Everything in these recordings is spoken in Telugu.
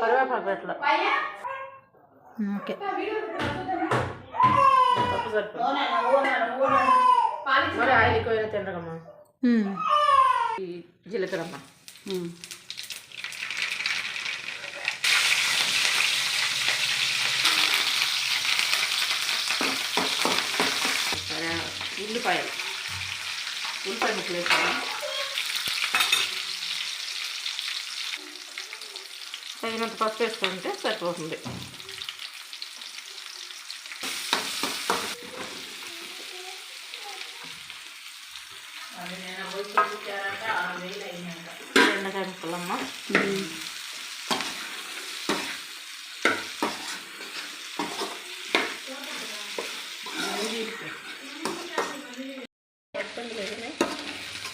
కరివేపాకు పెట్టలే ఓకే పప్పు సరిపోతుంది మరి ఆయిల్ ఎక్కువైనా తినరమ్మా ఉమ్. ఈ జీలకర్ర అమ్మ ఉమ్. సరే, ఉల్లిపాయలు ఉల్లిపాయ ముక్కలు వేసుకోవాలి తగినంత పసుపు వేసుకుంటే సరిపోతుంది. బెండకాయ ముక్కలమ్మ. ఉమ్.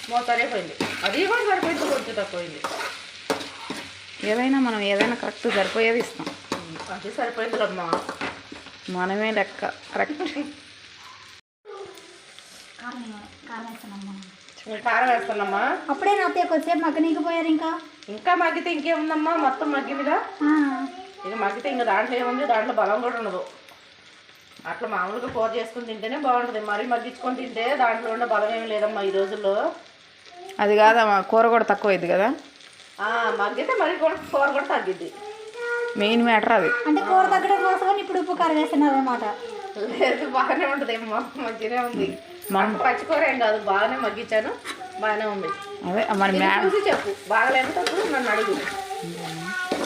మోసరైపోయింది అది కూడా సరిపోయింది కొంచెం తక్కువైంది. ఏదైనా మనం ఏదైనా కరెక్ట్ సరిపోయేది ఇస్తాం. అది సరిపోయిందిలమ్మా. మనమే లెక్క కరెక్ట్. కారం వేస్తానమ్మా. అప్పుడే నా అత్తయ్య కొద్దిసేపు మగ్గనీకపోయారు ఇంకా? ఇంకా మగ్గితే ఇంకేముందమ్మా మొత్తం మగ్గిందిగా ఇక మగ్గితే ఇంకా దాంట్లో ఏముంది దాంట్లో బలం కూడా ఉండదు. అట్లా మామూలుగా కూర చేసుకుని తింటేనే బాగుంటుంది. మరీ మగ్గించుకొని తింటే దాంట్లో ఉండే బలం ఏమి లేదమ్మా ఈ రోజుల్లో. అది కాదమ్మా కూర కూడా తక్కువ అయింది కదా. మగ్గితే మరి కూడా కూర కూడా తగ్గిద్ది. మెయిన్ మ్యాటర్ అది. అంటే కూర తగ్గడం కోసం ఇప్పుడు ఉప్పు కారం వేస్తున్నారు అనమాట లేదు బాగానే ఉంటుంది ఏమో మంచిగానే ఉంది. అంత పచ్చికూర ఏం కాదు బాగానే మగ్గించాను బాగానే ఉంది. అదే మన మ్యా చూసి చెప్పు బాగలేనప్పుడు నన్ను అడుగు.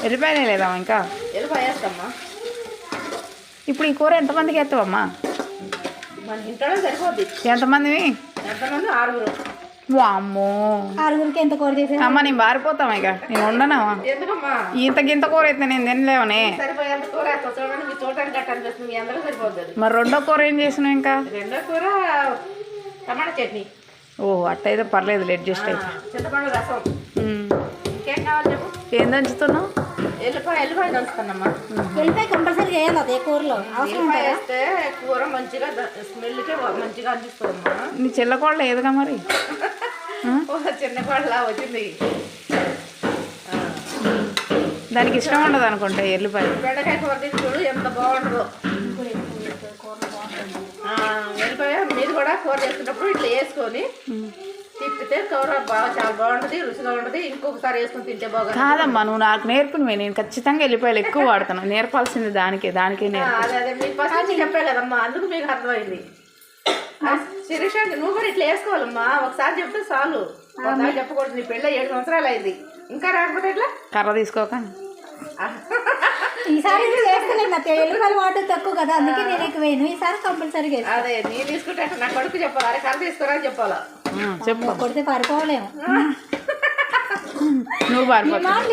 వెళ్ళిపోయినా లేదమ్మా ఇంకా? వెళ్ళిపోయి వేస్తామ్మా ఇప్పుడు ఈ కూర ఎంతమందికి ఎత్తావమ్మా మన ఇంట్లోనే సరిపోద్ది. ఎంతమందివి? ఎంతమంది? ఆరుగురు. వామ్మో. ఆరుగురికి ఎంత కూర చేసేది అమ్మ నేను బారిపోతాం ఇక. నేను ఉండనా ఎందుకమ్మా? ఇంత గింత కూర అయితే నేను తినలేవనే. మరి రెండో కూర ఏం చేసినావు ఇంకా? రెండో కూర టమాటా చట్నీ. ఓ అట్టయితే పర్లేదు అడ్జస్ట్ ఆ, అయితే. చింతపండు రసం. ఉమ్. ఇంకేం కావాలి చెప్పు? ఏం దంచుతున్నావు? ఎల్లిపాయ ఎల్లిపాయ దంచుతానమ్మా వెళ్ళిపోయి కంపల్సరీ చేయాలి అదే కూరలో. అవసరం ఎల్లిపాయ వేస్తే కూర మంచిగా స్మెల్కే మంచిగా అనిపిస్తుందమ్మా. నీ చిల్లకోళ్ళు ఏదిగా మరి? ఓ, చిన్న కోడలా వచ్చింది. దానికి ఇష్టం ఉండదు అనుకుంటా ఎల్లిపాయ. బెండకాయ కూర తీసి చూడు ఎంత బాగుంటుందో. ఎల్లిపాయ మీరు కూడా కూర చేసుకున్నప్పుడు ఇట్లా వేసుకొని తిప్పితే కూర బాగా చాలా బాగుంటుంది రుచిగా ఉంటుంది. ఇంకొకసారి వేసుకొని తింటే బాగా కాదమ్మా నువ్వు నాకు నేర్పినవే నేను ఖచ్చితంగా ఎల్లిపాయలు ఎక్కువ వాడతాను. నేర్పాల్సింది దానికే దానికే అదే అదే. మీకు ఫస్ట్ నుంచి చెప్పే కదమ్మా అందుకు మీకు అర్థమైంది. శిరీష నువ్వు కూడా ఇట్లా వేసుకోవాలమ్మా. ఒకసారి చెప్తే చాలు. ఒకసారి చెప్పకూడదు నీ పెళ్ళి ఏడు సంవత్సరాలు అయింది. ఇంకా రాకపోతే ఎట్లా? కర్ర తీసుకోక. ఈసారి చేస్తలేను అత్తయ్య ఎల్లిపాయలు వాటర్ తక్కువ కదా అందుకే నేను ఎక్కువ వేయను ఈసారి కంపల్సరీగా. అదే నేను తీసుకుంటే నా కొడుకు చెప్పాలి? అరే కర్ర తీసుకురా అని చెప్పాలా? చెప్పు. కొడితే పారిపోలేము నువ్వు పారిపోతావు